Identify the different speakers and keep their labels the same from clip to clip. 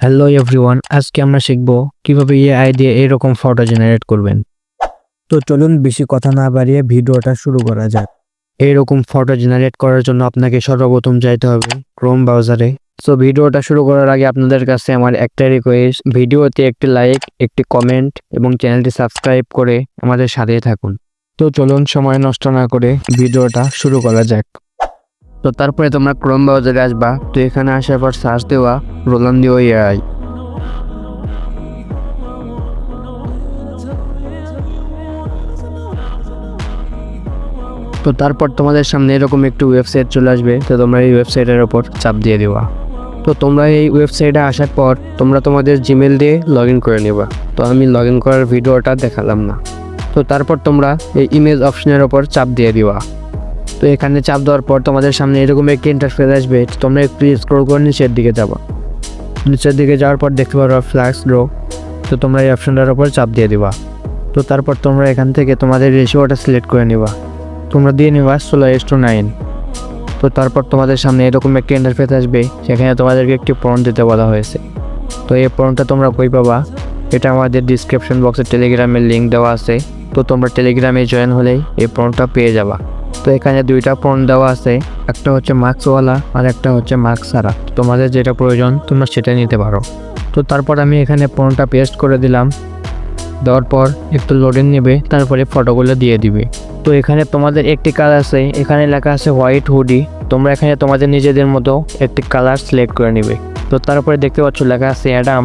Speaker 1: Hello everyone আজকে আমরা শিখব কীভাবে এআই দিয়ে এরকম ফটো জেনারেট করবেন। তো চলুন বেশি কথা না বাড়িয়ে ভিডিওটা শুরু করা যাক। এইরকম ফটো জেনারেট করার জন্য আপনাকে সর্বপ্রথম যাইতে হবে ক্রোম ব্রাউজারে সো ভিডিওটা শুরু করার আগে আপনাদের কাছে আমার একটা রিকোয়েস্ট ভিডিওতে একটি লাইক একটি কমেন্ট এবং চ্যানেলটি সাবস্ক্রাইব করে আমাদের সাথেই থাকুন। তো চলুন সময় নষ্ট না করে ভিডিওটা শুরু করা যাক। তো তারপরে তোমরা ক্রোম ব্রাউজারে আসবা তো এখানে আসার পর সার্চ দেওয়া রোলান রোলান্দিও এআই। তো তারপর তোমাদের সামনে এরকম একটি ওয়েবসাইট চলে আসবে, তো তোমরা এই ওয়েবসাইটের ওপর চাপ দিয়ে দেওয়া। তো তোমরা এই ওয়েবসাইটে আসার পর তোমরা তোমাদের জিমেল দিয়ে লগ ইন করে নেবা। তো আমি লগ ইন করার ভিডিওটা দেখালাম না। তো তারপর তোমরা এই ইমেজ অপশনের ওপর চাপ দিয়ে দিবা তো এখানে চাপ দেওয়ার পর তোমাদের সামনে এরকম একটি ইন্টারফেস আসবে। তোমরা একটু স্ক্রোল করে নিচের দিকে যাব। নিচের দিকে যাওয়ার পর দেখতে পারো ফ্ল্যাক্স ড্রো তো তোমরা এই অপশনটার ওপর চাপ দিয়ে দিবা। তো তারপর তোমরা এখান থেকে তোমাদের রেশিওটা সিলেক্ট করে নিবা। তোমরা দিয়ে নিবা ষোলো এস টু নাইন। তো তারপর তোমাদের সামনে এরকম একটি ইন্টারফেস আসবে সেখানে তোমাদেরকে একটি পণ দিতে বলা হয়েছে। তো এই পণটা তোমরা কই পাবা? এটা আমাদের ডিসক্রিপশন বক্সে টেলিগ্রামের লিঙ্ক দেওয়া আছে। তো তোমরা টেলিগ্রামে জয়েন হলেই এই পণটা পেয়ে যাবা। তো এখানে দুইটা ফোন দেওয়া আছে। একটা হচ্ছে মাস্কওয়ালা আর একটা হচ্ছে মাস্ক ছাড়া তোমাদের যেটা প্রয়োজন, তোমরা সেটা নিতে পারো। তো তারপর আমি এখানে ফোনটা পেস্ট করে দিলাম। দেওয়ার পর একটু লোডিং নেবে, তারপরে ফটোগুলো দিয়ে দিবে। তো এখানে তোমাদের একটি কালার আছে, এখানে লেখা আছে হোয়াইট হুডি তোমরা এখানে তোমাদের নিজেদের মতো একটি কালার সিলেক্ট করে নেবে। তো তারপরে দেখতে পাচ্ছ লেখা আছে অ্যাডাম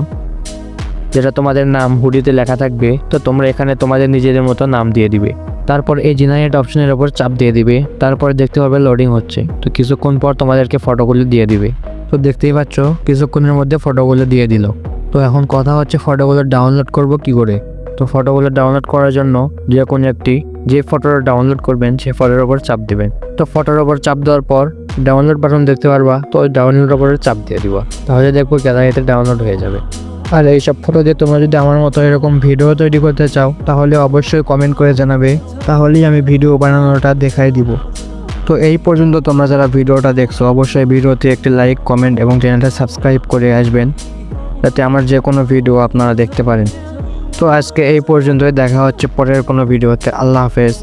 Speaker 1: যেটা তোমাদের নাম হুডিতে লেখা থাকবে। তো তোমরা এখানে তোমাদের নিজেদের মতো নাম দিয়ে দিবে। তারপর এই জেনারেট অপশনের ওপর চাপ দিয়ে দিবে। তারপর দেখতে পাবে লোডিং হচ্ছে। তো কিছুক্ষণ পর তোমাদেরকে ফটোগুলো দিয়ে দিবে। তো দেখতেই পাচ্ছ, কিছুক্ষণের মধ্যে ফটোগুলো দিয়ে দিল। তো এখন কথা হচ্ছে ফটোগুলো ডাউনলোড করব কি করে? তো ফটোগুলো ডাউনলোড করার জন্য যে কোনো একটি, যে ফটোটা ডাউনলোড করবেন সেই ফটোর ওপর চাপ দেবেন। তো ফটোর ওপর চাপ দেওয়ার পর ডাউনলোড বাটন দেখতে পারবা, তো ওই ডাউনলোড ওপরে চাপ দিয়ে দিবা। তাহলে দেখব গ্যালারিতে ডাউনলোড হয়ে যাবে। আর এইসব ফটো দিয়ে তোমরা যদি আমার মতো এরকম ভিডিও তৈরি করতে চাও, তাহলে অবশ্যই কমেন্ট করে জানাবে। তাহলেই আমি ভিডিও বানানোটা দেখাই দিব। তো এই পর্যন্ত তোমরা যারা ভিডিওটা দেখছ, অবশ্যই ভিডিওতে একটি লাইক কমেন্ট এবং চ্যানেলটা সাবস্ক্রাইব করে আসবেন, যাতে আমার যে কোনো ভিডিও আপনারা দেখতে পারেন। তো আজকে এই পর্যন্তই, দেখা হচ্ছে পরের কোনো ভিডিওতে আল্লাহ হাফেজ।